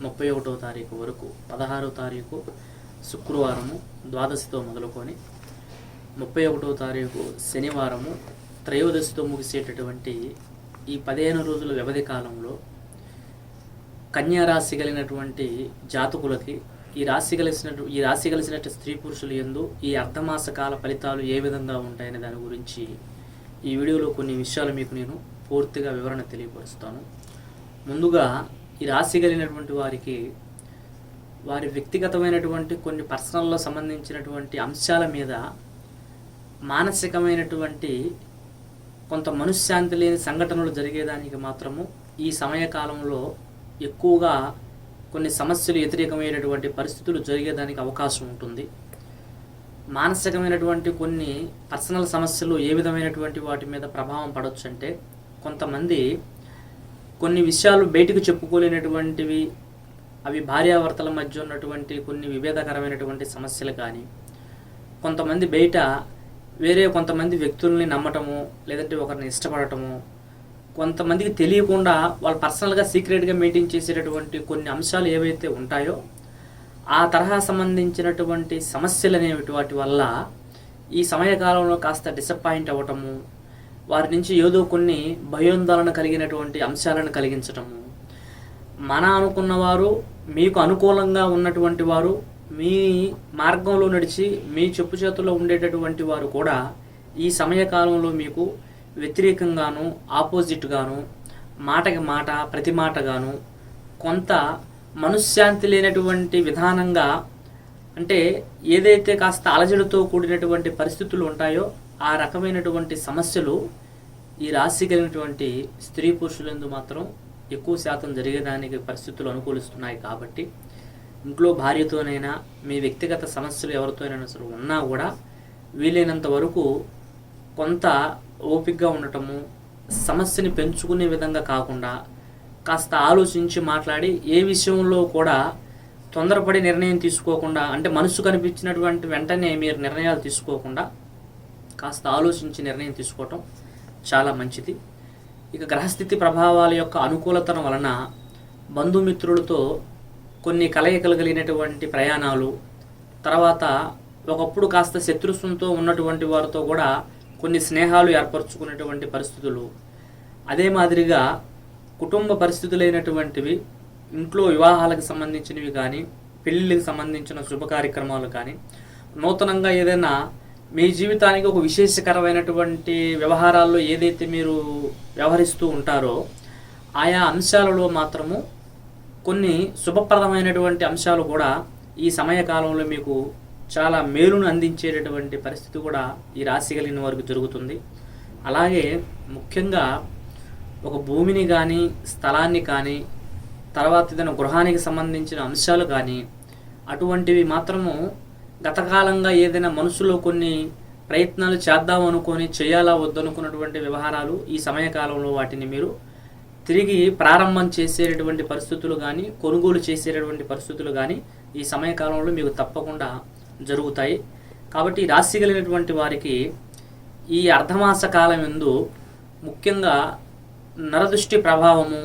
ముప్పై ఒకటో తారీఖు వరకు పదహారో తారీఖు శుక్రవారము ద్వాదశితో మొదలుకొని ముప్పై ఒకటో తారీఖు శనివారము త్రయోదశితో ముగిసేటటువంటి ఈ పదిహేను రోజుల వ్యవధి కాలంలో కన్యా రాశి కలిగినటువంటి జాతకులకి ఈ రాశి కలిసినటు ఈ రాశి కలిసినట్టు స్త్రీ పురుషులు ఎందు ఈ అర్ధమాస కాల ఫలితాలు ఏ విధంగా ఉంటాయనే దాని గురించి ఈ వీడియోలో కొన్ని విషయాలు మీకు నేను పూర్తిగా వివరణ తెలియపరుస్తాను. ముందుగా ఈ రాశి కలిగినటువంటి వారికి వారి వ్యక్తిగతమైనటువంటి కొన్ని పర్సనల్లో సంబంధించినటువంటి అంశాల మీద మానసికమైనటువంటి కొంత మనశ్శాంతి లేని సంఘటనలు జరిగేదానికి మాత్రము ఈ సమయకాలంలో ఎక్కువగా కొన్ని సమస్యలు వ్యతిరేకమైనటువంటి పరిస్థితులు జరిగేదానికి అవకాశం ఉంటుంది. మానసికమైనటువంటి కొన్ని పర్సనల్ సమస్యలు ఏ విధమైనటువంటి వాటి మీద ప్రభావం పడవచ్చు అంటే కొంతమంది కొన్ని విషయాలు బయటకు చెప్పుకోలేనటువంటివి అవి భార్యాభర్తల మధ్య ఉన్నటువంటి కొన్ని విభేదకరమైనటువంటి సమస్యలు కానీ కొంతమంది బయట వేరే కొంతమంది వ్యక్తుల్ని నమ్మటము లేదంటే ఒకరిని ఇష్టపడటము కొంతమందికి తెలియకుండా వాళ్ళు పర్సనల్గా సీక్రెట్గా మెయింటైన్ చేసేటటువంటి కొన్ని అంశాలు ఏవైతే ఉంటాయో ఆ తరహా సంబంధించినటువంటి సమస్యలు అనేవి వాటి వల్ల ఈ సమయకాలంలో కాస్త డిసప్పాయింట్ అవ్వటము వారి నుంచి ఏదో కొన్ని భయోందోళన కలిగినటువంటి అంశాలను కలిగించటము. మన అనుకున్నవారు మీకు అనుకూలంగా ఉన్నటువంటి వారు మీ మార్గంలో నడిచి మీ చెప్పు చేతుల్లో ఉండేటటువంటి వారు కూడా ఈ సమయకాలంలో మీకు వ్యతిరేకంగాను ఆపోజిట్గాను మాటకి మాట ప్రతి మాటగాను కొంత మనశ్శాంతి లేనటువంటి విధానంగా అంటే ఏదైతే కాస్త అలజడితో కూడినటువంటి పరిస్థితులు ఉంటాయో ఆ రకమైనటువంటి సమస్యలు ఈ రాశి కలిగినటువంటి స్త్రీ పురుషులందు మాత్రం ఎక్కువ శాతం జరిగేదానికి పరిస్థితులు అనుకూలిస్తున్నాయి కాబట్టి ఇంట్లో భార్యతోనైనా మీ వ్యక్తిగత సమస్యలు ఎవరితోనైనా సరే ఉన్నా కూడా వీలైనంత వరకు కొంత ఓపికగా ఉండటము సమస్యని పెంచుకునే విధంగా కాకుండా కాస్త ఆలోచించి మాట్లాడి ఏ విషయంలో కూడా తొందరపడి నిర్ణయం తీసుకోకుండా అంటే మనసు కనిపించినటువంటి వెంటనే మీరు నిర్ణయాలు తీసుకోకుండా కాస్త ఆలోచించి నిర్ణయం తీసుకోవటం చాలా మంచిది. ఇక గ్రహస్థితి ప్రభావాల యొక్క అనుకూలతన వలన బంధుమిత్రులతో కొన్ని కలయికలు కలిగినటువంటి ప్రయాణాలు తర్వాత ఒకప్పుడు కాస్త శత్రుత్వంతో ఉన్నటువంటి వారితో కూడా కొన్ని స్నేహాలు ఏర్పరచుకునేటువంటి పరిస్థితులు. అదే మాదిరిగా కుటుంబ పరిస్థితులైనటువంటివి ఇంట్లో వివాహాలకు సంబంధించినవి కానీ పెళ్ళిళ్ళకి సంబంధించిన శుభ కార్యక్రమాలు కానీ నూతనంగా ఏదైనా మీ జీవితానికి ఒక విశేషకరమైనటువంటి వ్యవహారాల్లో ఏదైతే మీరు వ్యవహరిస్తూ ఉంటారో ఆయా అంశాలలో మాత్రము కొన్ని శుభప్రదమైనటువంటి అంశాలు కూడా ఈ సమయకాలంలో మీకు చాలా మేలును అందించేటటువంటి పరిస్థితి కూడా ఈ రాశి కలిగిన వారికి జరుగుతుంది. అలాగే ముఖ్యంగా ఒక భూమిని కానీ స్థలాన్ని కానీ తర్వాత ఏదైనా గృహానికి సంబంధించిన అంశాలు కానీ అటువంటివి మాత్రము గతకాలంగా ఏదైనా మనసులో కొన్ని ప్రయత్నాలు చేద్దాం అనుకొని చేయాలా వద్దనుకున్నటువంటి వ్యవహారాలు ఈ సమయకాలంలో వాటిని మీరు తిరిగి ప్రారంభం చేసేటటువంటి పరిస్థితులు కానీ కొనుగోలు చేసేటటువంటి పరిస్థితులు కానీ ఈ సమయకాలంలో మీకు తప్పకుండా జరుగుతాయి. కాబట్టి రాశి కలిగినటువంటి వారికి ఈ అర్ధమాస కాలం ఎందు ముఖ్యంగా నరదృష్టి ప్రభావము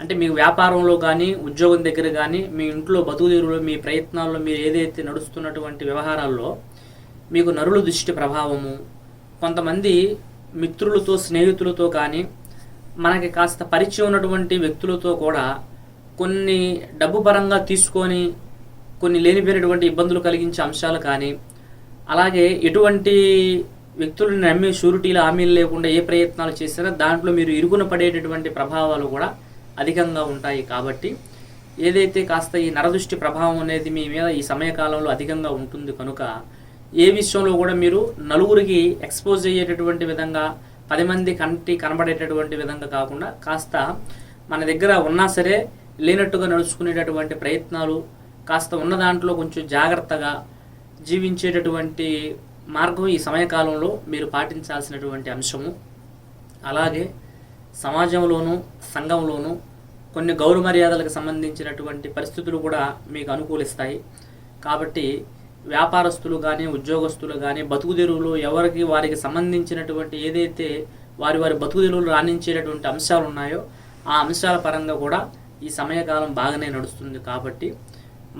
అంటే మీ వ్యాపారంలో కానీ ఉద్యోగం దగ్గర కానీ మీ ఇంట్లో బతుకుదీరులో మీ ప్రయత్నాల్లో మీరు ఏదైతే నడుస్తున్నటువంటి వ్యవహారాల్లో మీకు నరుల దృష్టి ప్రభావము కొంతమంది మిత్రులతో స్నేహితులతో కానీ మనకి కాస్త పరిచయం ఉన్నటువంటి వ్యక్తులతో కూడా కొన్ని డబ్బు పరంగా తీసుకొని కొన్ని లేనిపోయినటువంటి ఇబ్బందులు కలిగించే అంశాలు కానీ అలాగే ఎటువంటి వ్యక్తులను నమ్మి షూరిటీలు హామీలు లేకుండా ఏ ప్రయత్నాలు చేసినా దాంట్లో మీరు ఇరుగున పడేటటువంటి ప్రభావాలు కూడా అధికంగా ఉంటాయి కాబట్టి ఏదైతే కాస్త ఈ నరదృష్టి ప్రభావం అనేది మీ మీద ఈ సమయకాలంలో అధికంగా ఉంటుంది కనుక ఏ విషయంలో కూడా మీరు నలుగురికి ఎక్స్పోజ్ అయ్యేటటువంటి విధంగా పది మంది కంటి కనబడేటటువంటి విధంగా కాకుండా కాస్త మన దగ్గర ఉన్నా సరే లేనట్టుగా నడుచుకునేటటువంటి ప్రయత్నాలు కాస్త ఉన్న దాంట్లో కొంచెం జాగ్రత్తగా జీవించేటటువంటి మార్గం ఈ సమయకాలంలో మీరు పాటించాల్సినటువంటి అంశము. అలాగే సమాజంలోనూ సంఘంలోనూ కొన్ని గౌరవ మర్యాదలకు సంబంధించినటువంటి పరిస్థితులు కూడా మీకు అనుకూలిస్తాయి. కాబట్టి వ్యాపారస్తులు కానీ ఉద్యోగస్తులు కానీ బతుకుదెరువులు ఎవరికి వారికి సంబంధించినటువంటి ఏదైతే వారి వారి బతుకుదెరువులు రాణించేటటువంటి అంశాలు ఉన్నాయో ఆ అంశాల పరంగా కూడా ఈ సమయకాలం బాగానే నడుస్తుంది. కాబట్టి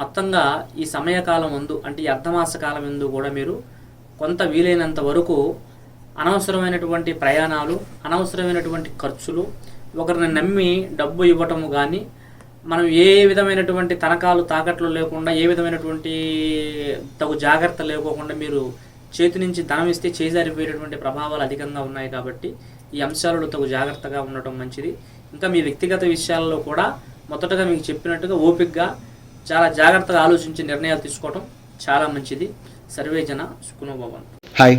మొత్తంగా ఈ సమయకాలం ముందు అంటే ఈ అర్ధమాస కాలం ముందు కూడా మీరు కొంత వీలైనంత వరకు అనవసరమైనటువంటి ప్రయాణాలు అనవసరమైనటువంటి ఖర్చులు ఒకరిని నమ్మి డబ్బు ఇవ్వటము కానీ మనం ఏ విధమైనటువంటి తనఖాలు తాకట్లు లేకుండా ఏ విధమైనటువంటి తగు జాగ్రత్త లేకోకుండా మీరు చేతి నుంచి ధనం ఇస్తే చేజారిపోయేటటువంటి ప్రభావాలు అధికంగా ఉన్నాయి కాబట్టి ఈ అంశాలలో తగు జాగ్రత్తగా ఉండటం మంచిది. ఇంకా మీ వ్యక్తిగత విషయాల్లో కూడా మొదటగా మీకు చెప్పినట్టుగా ఓపికగా చాలా జాగ్రత్తగా ఆలోచించి నిర్ణయాలు తీసుకోవడం చాలా మంచిది. సర్వేజన సుకునోభవన్ హాయ్